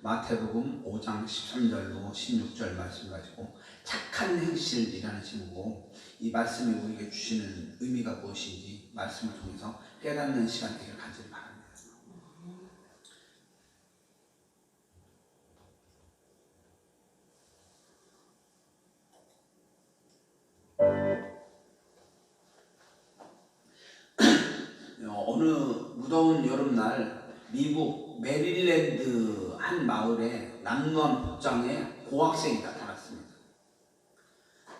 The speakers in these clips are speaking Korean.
마태복음 5장 13절로 16절 말씀 가지고 착한 행실이라는 제목으로 이 말씀이 우리에게 주시는 의미가 무엇인지 말씀을 통해서 깨닫는 시간 되기를 간절히 바랍니다. 어, 어느 무더운 여름날 미국 메릴랜드 한 마을에 남루한 복장의 고학생이 나타났습니다.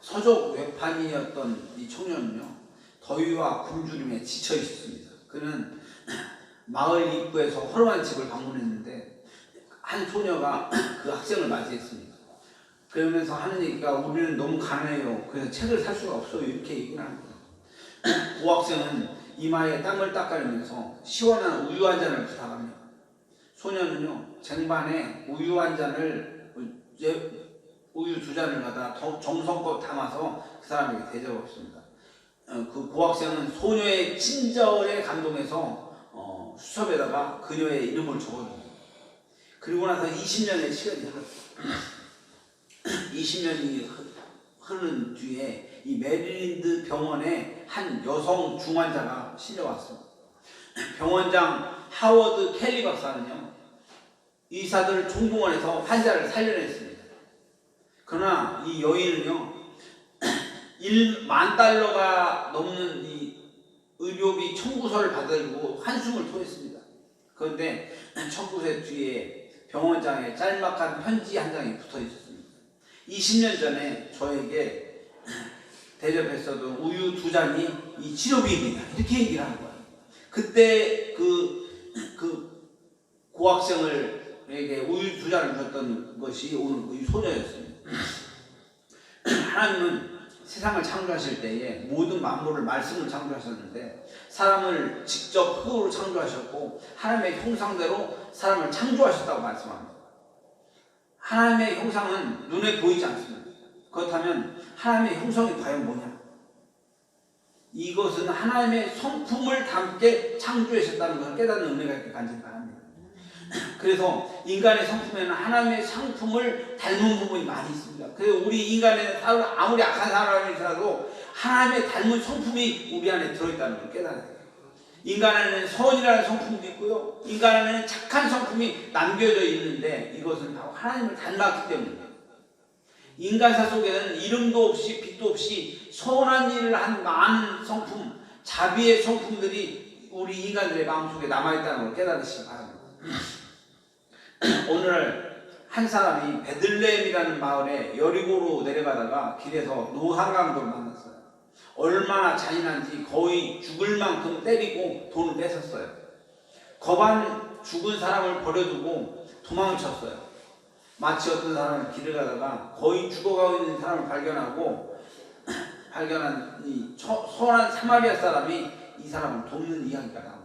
서적 외판이었던 이 청년은요 더위와 굶주림에 지쳐 있었습니다. 그는 마을 입구에서 허름한 집을 방문했는데 한 소녀가 그 학생을 맞이했습니다. 그러면서 하는 얘기가 우리는 너무 가난해요. 그래서 책을 살 수가 없어요. 이렇게 얘기를 합니다. 고학생은 이마에 땀을 닦아내면서 시원한 우유 한 잔을 부탁합니다. 소녀는요 쟁반에 우유 한 잔을 우유 두 잔을 갖다 더 정성껏 담아서 그 사람에게 대접했습니다. 어, 그 고학생은 소녀의 친절에 감동해서 어, 수첩에다가 그녀의 이름을 적어줍니다. 그리고 나서 20년의 시간이 흘렀어요. 20년이 흐른 뒤에 이 메릴랜드 병원에 한 여성 중환자가 실려왔습니다. 병원장 하워드 켈리 박사는요, 의사들을 총동원해서 환자를 살려냈습니다. 그러나 이 여인은요, 1만 달러가 넘는 이 의료비 청구서를 받아들고 한숨을 토했습니다. 그런데 청구서 뒤에 병원장의 짤막한 편지 한 장이 붙어 있었습니다. 20년 전에 저에게 대접했었던 우유 두 잔이 이 치료비입니다. 이렇게 얘기를 하는 거예요. 그때 그, 그 고학생을에게 우유 두 잔을 줬던 것이 오늘 이 소녀였습니다. 하나님은 세상을 창조하실 때에 모든 만물을 말씀을 창조하셨는데 사람을 직접 흙으로 창조하셨고 하나님의 형상대로 사람을 창조하셨다고 말씀합니다. 하나님의 형상은 눈에 보이지 않습니다. 그렇다면 하나님의 형성이 과연 뭐냐? 이것은 하나님의 성품을 담게 창조하셨다는 것을 깨닫는 은혜가 있게 간절히 바랍니다. 그래서 인간의 성품에는 하나님의 상품을 닮은 부분이 많이 있습니다. 그래서 우리 인간의 사람 아무리 악한 사람이라도 하나님의 닮은 성품이 우리 안에 들어있다는 걸 깨달아야 돼요. 인간 안에는 선이라는 성품도 있고요. 인간 안에는 착한 성품이 남겨져 있는데 이것은 바로 하나님을 닮았기 때문입니다. 인간사 속에는 이름도 없이 빛도 없이 선한 일을 한 많은 성품, 자비의 성품들이 우리 인간들의 마음속에 남아있다는 걸 깨달으시기 바랍니다. 오늘 한 사람이 베들레헴이라는 마을에 여리고로 내려가다가 길에서 노한강도를 만났어요. 얼마나 잔인한지 거의 죽을 만큼 때리고 돈을 뺏었어요. 거반 죽은 사람을 버려두고 도망쳤어요. 마치 어떤 사람은 길을 가다가 거의 죽어가고 있는 사람을 발견하고 발견한 이 처- 선한 사마리아 사람이 이 사람을 돕는 이야기가 나옵니다.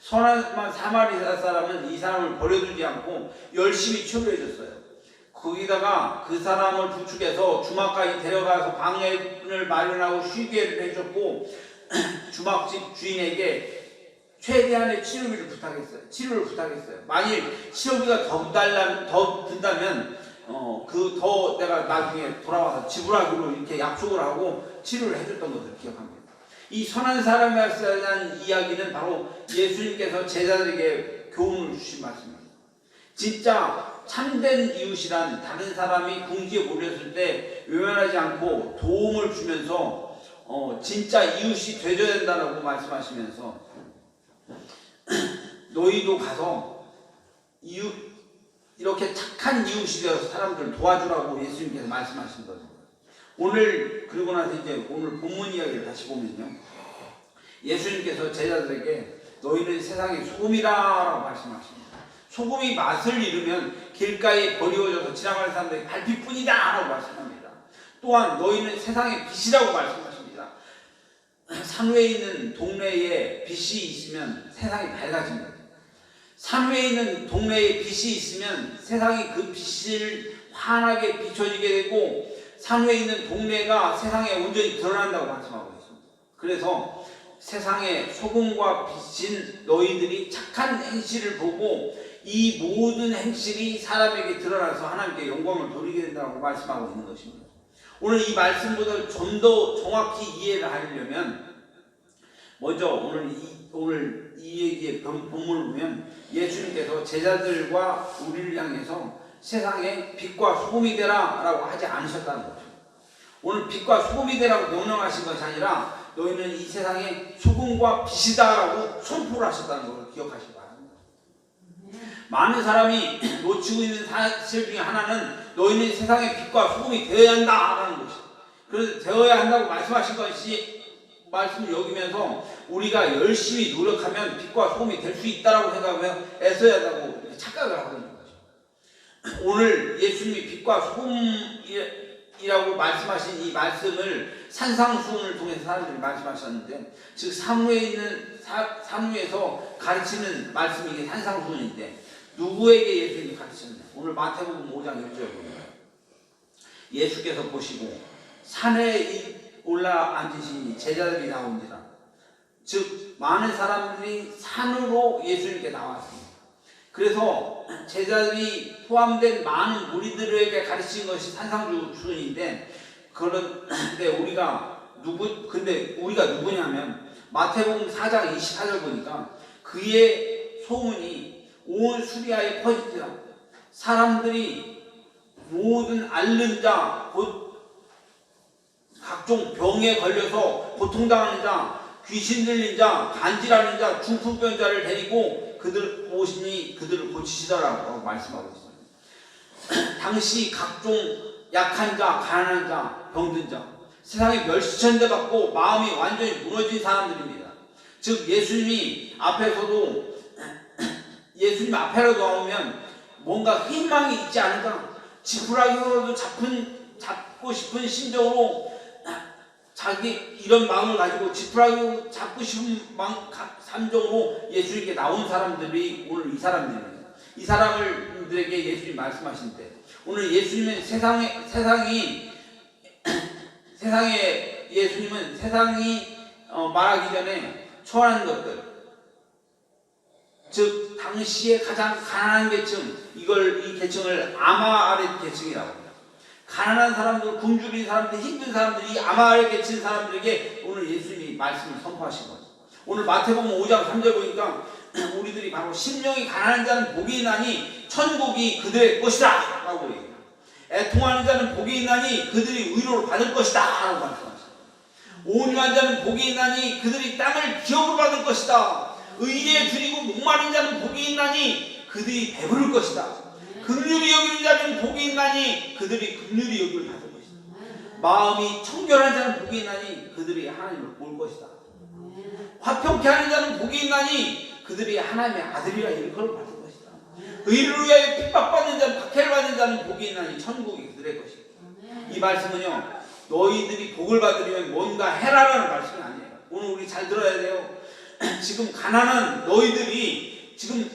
선한 사마리아 사람은 이 사람을 버려두지 않고 열심히 치료해줬어요. 거기다가 그 사람을 부축해서 주막까지 데려가서 방해를 마련하고 쉬게 해줬고 주막집 주인에게 최대한의 치료비를 부탁했어요. 치료를 부탁했어요. 만일 치료비가 더 달라 더 든다면 어 그 더 내가 나중에 돌아와서 지불하기로 이렇게 약속을 하고 치료를 해줬던 것을 기억합니다. 이 선한 사람에 대한 이야기는 바로 예수님께서 제자들에게 교훈을 주신 말씀입니다. 진짜 참된 이웃이란 다른 사람이 궁지에 몰렸을 때 외면하지 않고 도움을 주면서 어, 진짜 이웃이 되줘야 된다고 말씀하시면서 너희도 가서 이웃 이렇게 착한 이웃이 되어서 사람들을 도와주라고 예수님께서 말씀하신 거죠. 오늘 그리고 나서 이제 오늘 본문 이야기를 다시 보면요. 예수님께서 제자들에게 너희는 세상의 소금이라라고 말씀하십니다. 소금이 맛을 잃으면 길가에 버리워져서 지나가는 사람들이 발피뿐이다라고 말씀합니다. 또한 너희는 세상의 빛이라고 말씀하십니다. 산 위에 있는 동네에 빛이 있으면 세상이 밝아집니다. 산 위에 있는 동네에 빛이 있으면 세상이 그 빛을 환하게 비춰지게 되고 산 위에 있는 동네가 세상에 온전히 드러난다고 말씀하고 있습니다. 그래서 세상의 소금과 빛인 너희들이 착한 행실을 보고 이 모든 행실이 사람에게 드러나서 하나님께 영광을 돌리게 된다고 말씀하고 있는 것입니다. 오늘 이 말씀보다 좀 더 정확히 이해를 하려면 먼저 오늘 이 오늘 이 얘기의 본- 본문을 보면 예수님께서 제자들과 우리를 향해서 세상에 빛과 소금이 되라라고 하지 않으셨다는 거죠. 오늘 빛과 소금이 되라고 명령하신 것이 아니라 너희는 이 세상에 소금과 빛이다라고 선포를 하셨다는 걸 기억하시기 바랍니다. 많은 사람이 놓치고 있는 사실 중에 하나는 너희는 세상의 빛과 소금이 되어야 한다라는 것이. 그래서 되어야 한다고 말씀하신 것이 말씀을 여기면서 우리가 열심히 노력하면 빛과 소금이 될 수 있다라고 생각하면 애써야 한다고 착각을 거죠. 오늘 예수님이 빛과 소금이라고 말씀하신 이 말씀을 산상수훈을 통해서 사람들이 말씀하셨는데 즉 사무에 있는 사, 사무에서 가르치는 말씀이 이게 산상수훈인데 누구에게 예수님이 가르쳤냐 오늘 마태복음 5장 1절에 보면 예수께서 보시고 산에 올라 앉으시니 제자들이 나온지라 즉 많은 사람들이 산으로 예수님께 나왔습니다. 그래서 제자들이 포함된 많은 무리들에게 가르친 것이 산상수훈인데 그런데 우리가 누구 근데 우리가 누구냐면 마태복음 4장 24절 보니까 그의 소문이 온 수리아에 퍼지더라 사람들이 모든 앓는 자, 곧 각종 병에 걸려서 고통당하는 자, 귀신 들린 자, 간질하는 자, 중풍병자를 데리고 그들 오시니 그들을 고치시더라고 말씀하고 있습니다. 당시 각종 약한 자, 가난한 자, 병든 자, 세상에 멸시천대 받고 마음이 완전히 무너진 사람들입니다. 즉 예수님이 앞에서도 예수님 앞에라도 나오면 뭔가 희망이 있지 않을까? 지푸라기로도 잡고 싶은 심정으로 자기 이런 마음을 가지고 지푸라기로 잡고 싶은 마음, 가- 감정으로 예수님께 나온 사람들이 오늘 이 사람들입니다. 이 사람들에게 예수님 말씀하신대. 오늘 예수님은 세상에 세상이 세상에 예수님은 세상이 어, 말하기 전에 처한 것들 즉 당시에 가장 가난한 계층 이걸 이 계층을 아마아렛 계층이라고 합니다. 가난한 사람들, 굶주린 사람들, 힘든 사람들이 이 아마아렛 계층 사람들에게 오늘 예수님이 말씀을 선포하신 거죠. 오늘 마태복음 5장 3절 보니까 우리들이 바로 심령이 가난한 자는 복이 있나니 천국이 그들의 것이다 라고 얘기해요. 애통하는 자는 복이 있나니 그들이 위로를 받을 것이다 라고 말씀하셨어요. 온유한 자는 복이 있나니 그들이 땅을 기업으로 받을 것이다. 의에 드리고 목마른 자는 복이 있나니 그들이 배부를 것이다. 긍휼히 여기는 자는 복이 있나니 그들이 긍휼히 여기를 받을 것이다. 마음이 청결한 자는 복이 있나니 그들이 하나님을 볼 것이다. 화평케 하는 자는 복이 있나니 그들이 하나님의 아들이라 일컬을 받을 것이다. 의를 위하여 핍박받는 자는 박해를 받는 자는 복이 있나니 천국이 그들의 것이다. 이 말씀은요 너희들이 복을 받으려면 뭔가 해라라는 말씀이 아니에요. 오늘 우리 잘 들어야 돼요. 지금 가난한 너희들이 지금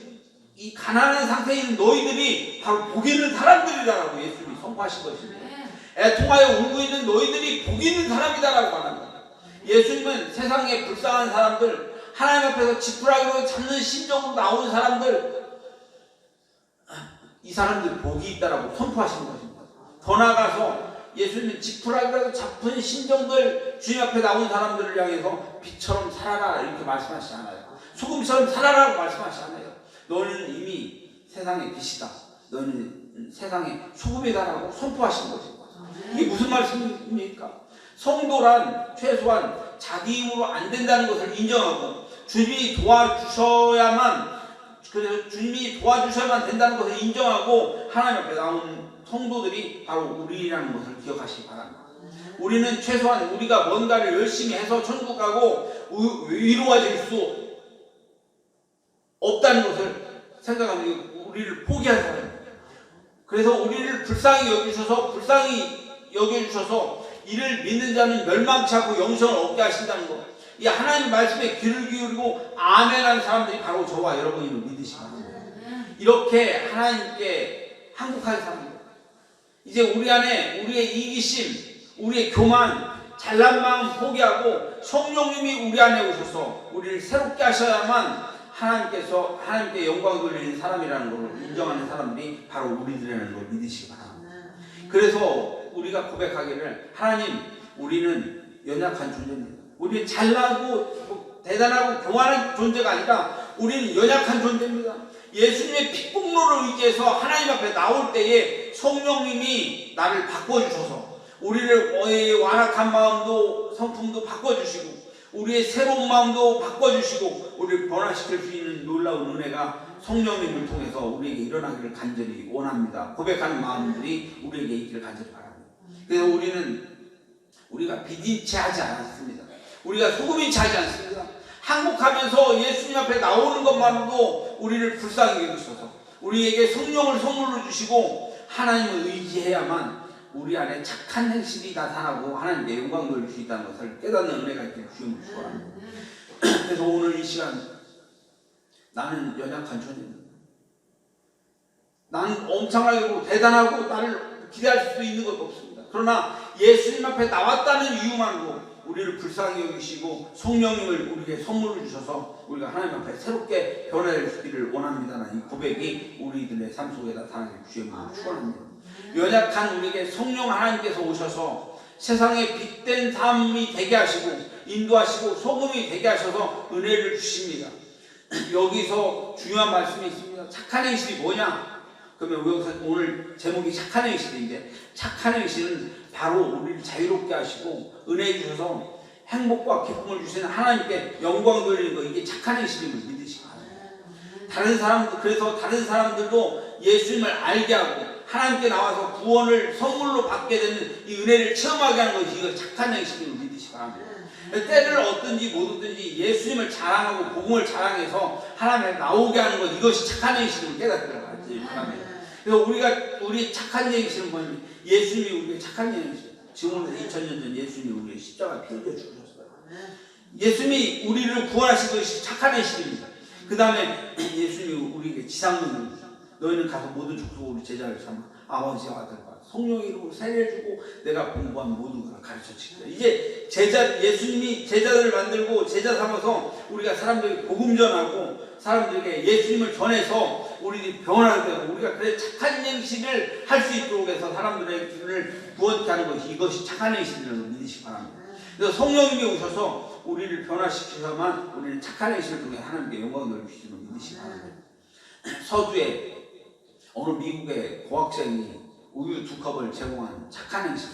이 가난한 상태에 있는 너희들이 바로 복 있는 사람들이라고 예수님이 선포하신 것입니다. 애통하여 울고 있는 너희들이 복 있는 사람이다라고 말합니다. 예수님은 세상에 불쌍한 사람들, 하나님 앞에서 지푸라기로 잡는 심정으로 나오는 사람들, 이 사람들 복이 있다라고 선포하신 것입니다. 더 나아가서 예수님은 지푸라기라도 잡은 심정들 주님 앞에 나온 사람들을 향해서 빛처럼 살아라 이렇게 말씀하시지 않아요. 소금처럼 살아라고 말씀하시지 않아요. 너는 이미 세상의 빛이다. 너는 세상의 소금이다라고 선포하신 것입니다. 이게 무슨 말씀입니까? 성도란 최소한 자기 힘으로 안 된다는 것을 인정하고 주님이 도와주셔야만 그래서 주님이 도와주셔야만 된다는 것을 인정하고 하나님 앞에 나온 성도들이 바로 우리라는 것을 기억하시기 바랍니다. 우리는 최소한 우리가 뭔가를 열심히 해서 천국 가고 우- 위로해질 수 없다는 것을 생각하면 우리를 포기한 사람입니다. 그래서 우리를 불쌍히 여기셔서 불쌍히 여겨주셔서 이를 믿는 자는 멸망치 않고 영생을 얻게 하신다는 것. 이 하나님 말씀에 귀를 기울이고 아멘하는 사람들이 바로 저와 여러분을 믿으시기 바랍니다. 이렇게 하나님께 항복한 사람들. 이제 우리 안에 우리의 이기심, 우리의 교만, 잘난 마음 포기하고 성령님이 우리 안에 오셔서 우리를 새롭게 하셔야만 하나님께서 하나님께 영광 돌리는 사람이라는 걸 인정하는 사람들이 바로 우리들이라는 걸 믿으시기 바랍니다. 그래서 우리가 고백하기를 하나님 우리는 연약한 존재입니다. 우리는 잘나고 뭐 대단하고 교만한 존재가 아니라 우리는 연약한 존재입니다. 예수님의 피공로를 의지해서 하나님 앞에 나올 때에 성령님이 나를 바꿔주셔서 우리를 의 완악한 마음도 성품도 바꿔주시고 우리의 새로운 마음도 바꿔주시고 우리를 변화시킬 수 있는 놀라운 은혜가 성령님을 통해서 우리에게 일어나기를 간절히 원합니다. 고백하는 마음들이 우리에게 있기를 간절히 바랍니다. 그래서 우리는 우리가 비딘치 하지 않았습니다. 우리가 소금이 차지 않습니다. 항복하면서 예수님 앞에 나오는 것만으로도 우리를 불쌍히 여기셔서 우리에게 성령을 선물로 주시고 하나님을 의지해야만 우리 안에 착한 행실이 나타나고 하나님의 영광 돌릴 수 있다는 것을 깨닫는 은혜가 있기를 주님을 축원합니다. 그래서 오늘 이 시간 나는 연약한 존재입니다. 나는 엄청나고 대단하고 나를 기대할 수 있는 것도 없습니다. 그러나 예수님 앞에 나왔다는 이유만으로 우리를 불쌍히 여기시고 성령님을 우리에게 선물을 주셔서 우리가 하나님 앞에 새롭게 변화되기를 원합니다는 이 고백이 우리들의 삶 속에 나타나길 주님을 축원합니다. 연약한 우리에게 성령 하나님께서 오셔서 세상에 빛된 삶이 되게 하시고 인도하시고 소금이 되게 하셔서 은혜를 주십니다. 여기서 중요한 말씀이 있습니다. 착한 행실이 뭐냐? 그러면 오늘 제목이 착한 행실인데 착한 행실은 바로 우리를 자유롭게 하시고 은혜 주셔서 행복과 기쁨을 주시는 하나님께 영광 돌리는 거 이게 착한 행실임을 바랍니다. 다른 사람들 그래서 다른 사람들도 예수님을 알게 하고 하나님께 나와서 구원을 선물로 받게 되는 이 은혜를 체험하게 하는 것이 이거 착한 행실임을 믿으시기 바랍니다. 때를 얻든지 못 얻든지 예수님을 자랑하고 복음을 자랑해서 하나님에 나오게 하는 것 이것이 착한 행실임을 깨닫기를 바랍니다. 그래서 우리가 우리 착한 행실은 뭐냐면 예수님이 우리의 착한 행실. 지금으로부터 2000년 전 예수님이 우리의 십자가 피 흘려 죽으셨어요. 예수님이 우리를 구원하신 것이 착한 행실입니다. 그 다음에 예수님이 우리에게 지상문을. 너희는 가서 모든 족속 우리 제자를 삼아 아버지와 아들과 성령의 이름으로 세례주고 내가 공부한 모든 것을 가르쳐 주시다. 이제 제자 예수님이 제자들을 만들고 제자 삼아서 우리가 사람들에게 복음 전하고 사람들에게 예수님을 전해서 우리들이 변화를 되고 우리가 그래 착한 행실을 할 수 있도록 해서 사람들을 구원케 하는 것이 이것이 착한 행실이라는 걸 믿으시기 바랍니다. 그래서 성령님이 오셔서 우리를 변화시키셔만 우리는 착한 행실을 통해 하나님께 영광을 돌리시는 걸 믿으시기 바랍니다. 서두에 어느 미국의 고학생이 우유 두 컵을 제공한 착한 행실.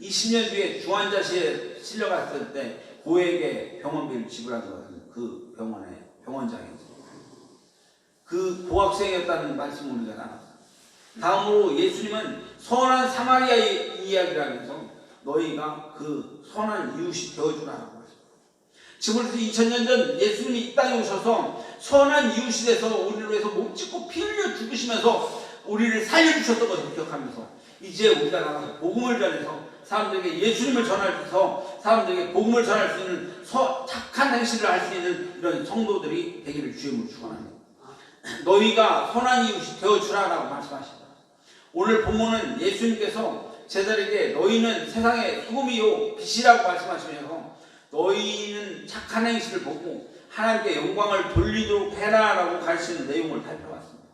20년 뒤에 중환자실에 실려갔을 때 고액의 병원비를 것은 그 병원의 병원장이었습니다. 그 고학생이었다는 말씀을 우리가 나눴습니다. 다음으로 예수님은 선한 사마리아 이야기를 하면서 너희가 그 선한 이웃이 하셨습니다. 지금부터 2000년 전 예수님이 이 땅에 오셔서 선한 이웃이 돼서 우리를 위해서 목 찢고 피 흘려 죽으시면서 우리를 살려주셨던 것을 기억하면서 이제 우리가 나가서 복음을 전해서 사람들에게 예수님을 전하면서 사람들에게 복음을 전할 수 있는 서, 착한 행실을 할 수 있는 이런 성도들이 되기를 주임으로 축원합니다. 너희가 선한 이웃이 되어주라라고 말씀하십니다. 오늘 본문은 예수님께서 제자에게 너희는 세상의 소금이요 빛이라고 말씀하시면서 너희는 착한 행실을 보고 하나님께 영광을 돌리도록 해라라고 가르치는 내용을 살펴봤습니다.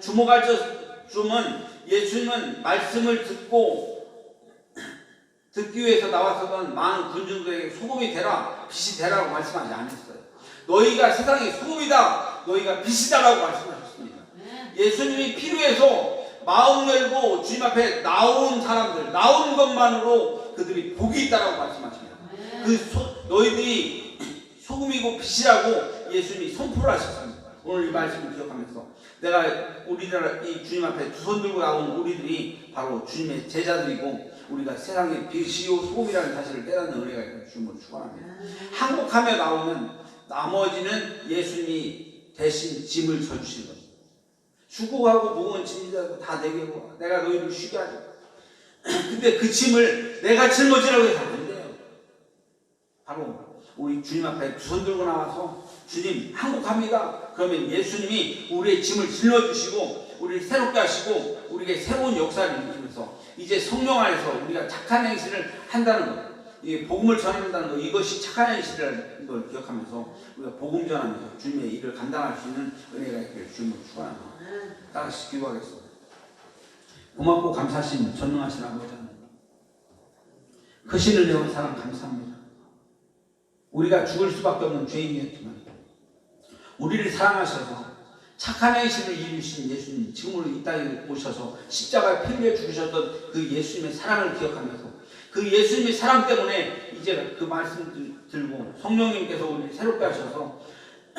주목할 점은 예수님은 말씀을 듣고 듣기 위해서 나왔었던 많은 군중들에게 소금이 되라 빛이 되라고 말씀하지 않았어요. 너희가 세상의 소금이다 너희가 빛이다라고 말씀하셨습니다. 예수님이 필요해서 마음 열고 주님 앞에 나온 사람들 나온 것만으로 그들이 복이 있다라고 말씀하십니다. 그 소, 너희들이 소금이고 빛이라고 예수님이 선포를 하셨습니다. 오늘 이 말씀을 기억하면서 내가 우리나라 이 주님 앞에 두 손 들고 나온 우리들이 바로 주님의 제자들이고 우리가 세상의 빛이요 소금이라는 사실을 깨닫는 은혜가 있는 주님을 축원합니다. 항복하며 나오면 나머지는 예수님이 대신 짐을 져주시는 겁니다. 수고하고 무거운 짐이라도 다 내게 와. 내가 너희를 쉬게 하자. 근데 그 짐을 내가 짊어지라고 해서. 바로 우리 주님 앞에 두 손 들고 나와서 주님 항복합니다. 그러면 예수님이 우리의 짐을 짊어주시고 우리를 새롭게 하시고 우리에게 새로운 역사를 일으키면서 이제 성령 안에서 우리가 착한 행실을 한다는 것. 이 복음을 전한다는 거 이것이 착한 현실이라는 걸 기억하면서 우리가 복음 전하면서 주님의 일을 감당할 수 있는 은혜가 있기를 주님을 축원합니다. 다시 기도하겠습니다. 고맙고 감사하신 전능하신 아버지 하나님 그 신을 내온 사랑 감사합니다. 우리가 죽을 수밖에 없는 죄인이었지만 우리를 사랑하셔서 착한 행실을 이루신 예수님 지금으로 이 땅에 오셔서 십자가에 피 흘려 죽으셨던 그 예수님의 사랑을 기억하면서 그 예수님의 사랑 때문에 이제 그 말씀 들고 성령님께서 우리를 새롭게 하셔서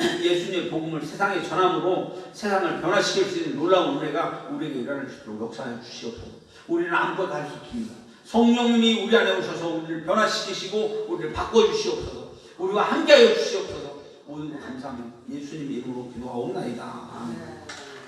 예수님의 복음을 세상에 전함으로 세상을 변화시킬 수 있는 놀라운 은혜가 우리에게 일어날 수 있도록 역사해 주시옵소서. 우리는 아무것도 할 수 없습니다. 성령님이 우리 안에 오셔서 우리를 변화시키시고 우리를 바꿔 주시옵소서. 우리와 함께하여 주시옵소서. 모든 것 감사하며 예수님 이름으로 기도하옵나이다. 아멘.